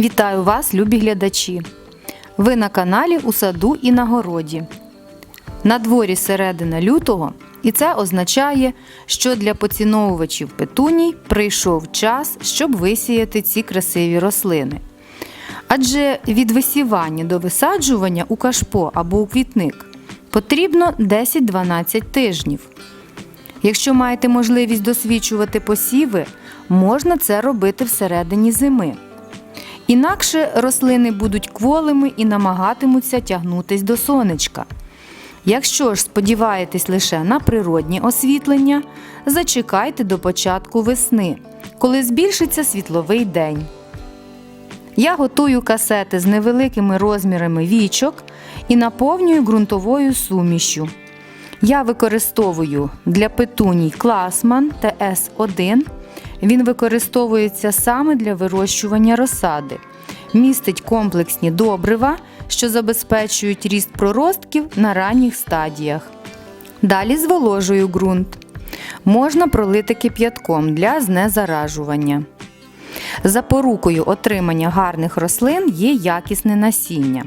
Вітаю вас, любі глядачі! Ви на каналі у саду і на городі. На дворі середина лютого, і це означає, що для поціновувачів петуній прийшов час, щоб висіяти ці красиві рослини. Адже від висівання до висаджування у кашпо або у квітник потрібно 10-12 тижнів. Якщо маєте можливість досвідчувати посіви, можна це робити всередині зими. Інакше рослини будуть кволими і намагатимуться тягнутись до сонечка. Якщо ж сподіваєтесь лише на природнє освітлення, зачекайте до початку весни, коли збільшиться світловий день. Я готую касети з невеликими розмірами вічок і наповнюю ґрунтовою сумішю. Я використовую для петуній класман ТС1. Він використовується саме для вирощування розсади. Містить комплексні добрива, що забезпечують ріст проростків на ранніх стадіях. Далі зволожую ґрунт. Можна пролити кип'ятком для знезаражування. Запорукою отримання гарних рослин є якісне насіння.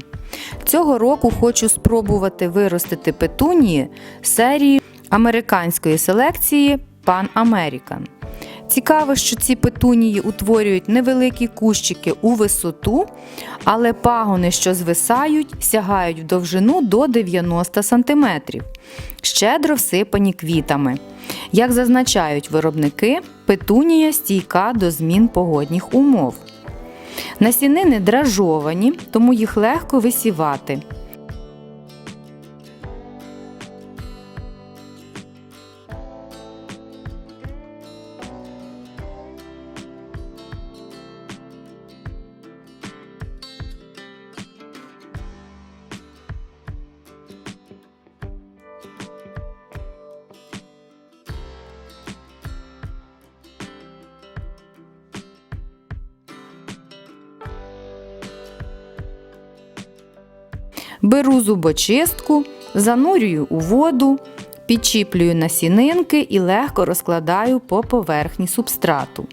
Цього року хочу спробувати виростити петунії серії американської селекції Pan American. Цікаво, що ці петунії утворюють невеликі кущики у висоту, але пагони, що звисають, сягають в довжину до 90 см, щедро всипані квітами. Як зазначають виробники, петунія стійка до змін погодних умов. Насінини дражовані, тому їх легко висівати. Беру зубочистку, занурюю у воду, підчіплюю насінинки і легко розкладаю по поверхні субстрату.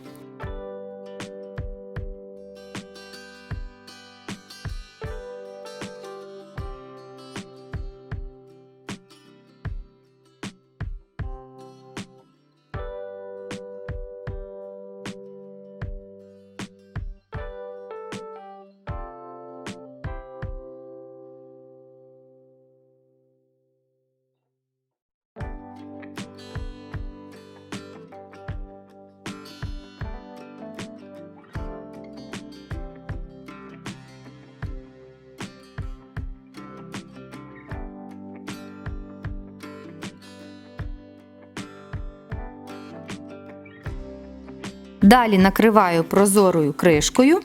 Далі накриваю прозорою кришкою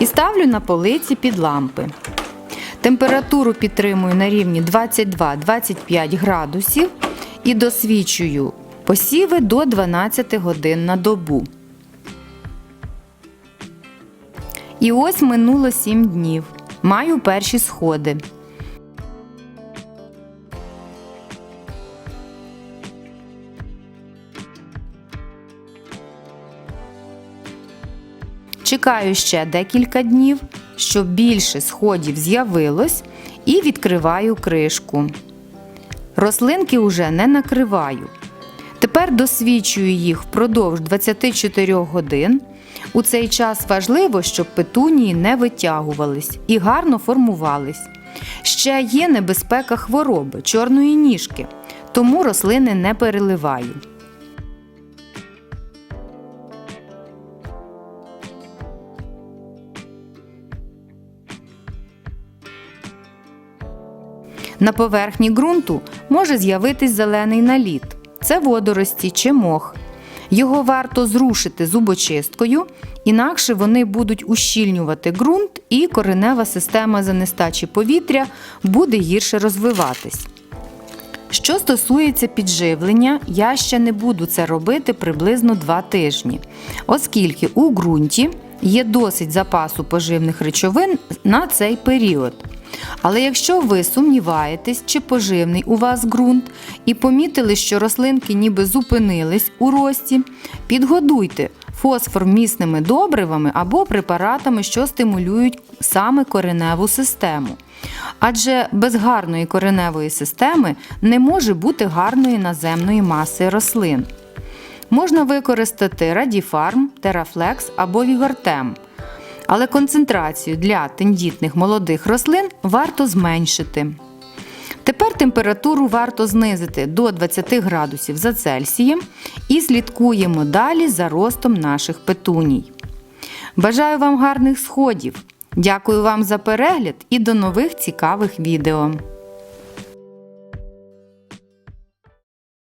і ставлю на полиці під лампи. Температуру підтримую на рівні 22-25 градусів і досвідчую посіви до 12 годин на добу. І ось минуло 7 днів. Маю перші сходи. Чекаю ще декілька днів, щоб більше сходів з'явилось, і відкриваю кришку. Рослинки уже не накриваю. Тепер досвідчую їх впродовж 24 годин. У цей час важливо, щоб петунії не витягувались і гарно формувались. Ще є небезпека хвороби чорної ніжки, тому рослини не переливаю. На поверхні ґрунту може з'явитись зелений наліт. Це водорості чи мох. Його варто зрушити зубочисткою, інакше вони будуть ущільнювати ґрунт і коренева система за нестачі повітря буде гірше розвиватись. Що стосується підживлення, я ще не буду це робити приблизно 2 тижні, оскільки у ґрунті є досить запасу поживних речовин на цей період. Але якщо ви сумніваєтесь, чи поживний у вас ґрунт, і помітили, що рослинки ніби зупинились у рості, підгодуйте фосформісними добривами або препаратами, що стимулюють саме кореневу систему. Адже без гарної кореневої системи не може бути гарної наземної маси рослин. Можна використати радіфарм, терафлекс або вігортем. Але концентрацію для тендітних молодих рослин варто зменшити. Тепер температуру варто знизити до 20 градусів за Цельсієм і слідкуємо далі за ростом наших петуній. Бажаю вам гарних сходів! Дякую вам за перегляд і до нових цікавих відео!